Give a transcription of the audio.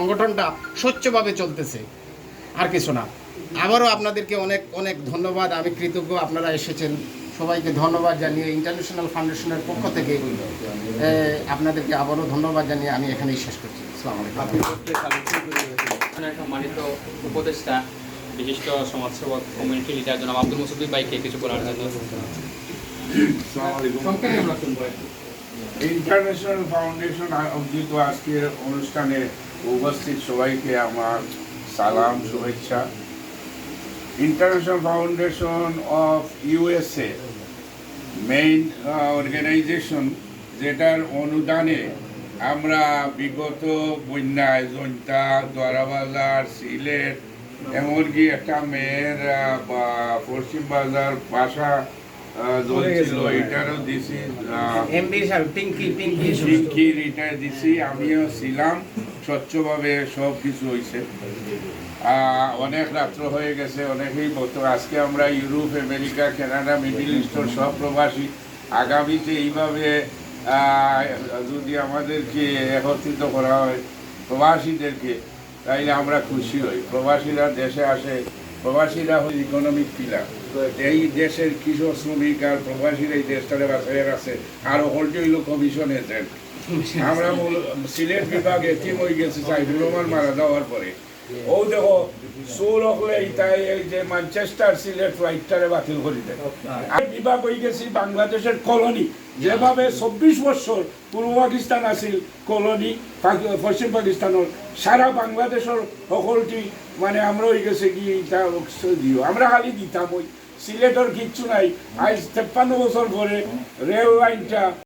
সংগঠনটা স্বচ্ছভাবে চলতেছে। আর কিছু না। আবারও আপনাদেরকে অনেক অনেক ধন্যবাদ। আমি কৃতজ্ঞ। আপনারা এসেছেন। সবাইকে ধন্যবাদ জানিয়ে ইন্টারন্যাশনাল ফাউন্ডেশনের পক্ষ থেকে। আপনাদেরকে আবারও ধন্যবাদ জানিয়ে আমি এখানেই শেষ করছি। আসসালামু আলাইকুম। এখানে সম্মানিত উপদেষ্টা বিশিষ্ট সমাজসেবক কমিউনিটি লিডার জনাব আব্দুল মুসুদ্দিন ভাইকে কিছু বলার জন্য। ইন্টারন্যাশনাল ফাউন্ডেশন আয়োজিত আজকের অনুষ্ঠানে উপস্থিত সবাইকে আমার সালাম শুভেচ্ছা। International foundation of USA main organization যেটার অনুদানে আমরা বিগত বন্যায় জৈন্তা দোয়ারাবাজার সিলেট এমনকি একটা মেয়ের বা পশ্চিম বাজার বাসা এটারও দিছি দিছি আমিও ছিলাম। স্বচ্ছভাবে সব কিছু হয়েছে অনেক রাত্র হয়ে গেছে, অনেকেই বলতো, আজকে আমরা ইউরোপ, আমেরিকা, কানাডা, মিডিল ইস্টের সব প্রবাসী। আগামীতে এইভাবে যদি আমাদেরকে একত্রিত করা হয়, প্রবাসীদেরকে, তাইলে আমরা খুশি হই। প্রবাসীরা দেশে আসে, প্রবাসীরা হল ইকোনমিক পিলার এই দেশের কৃষক শ্রমিক আর প্রবাসীরা এই বাঁচাই আছে আর হলটি হইল কমিশন এজেন্ট আমরা সিলেট হয়ে গেছি মারা যাওয়ার পরে। ও দেখো এই যে ম্যানচেস্টার সিলেট ফ্লাইটটারে বাতিল করে দেয়। বিভাগ হয়ে গেছি বাংলাদেশের কলোনি যেভাবে চব্বিশ বছর পূর্ব পাকিস্তান আছিল কলোনি পশ্চিম পাকিস্তানের, সারা বাংলাদেশের সকলটি মানে আমরা হয়ে গেছে কি দিও আমরা খালি দিতাম ওই সিলেটের কিচ্ছু নাই। আজ তেপ্পান্ন বছর পরে রেল লাইনটা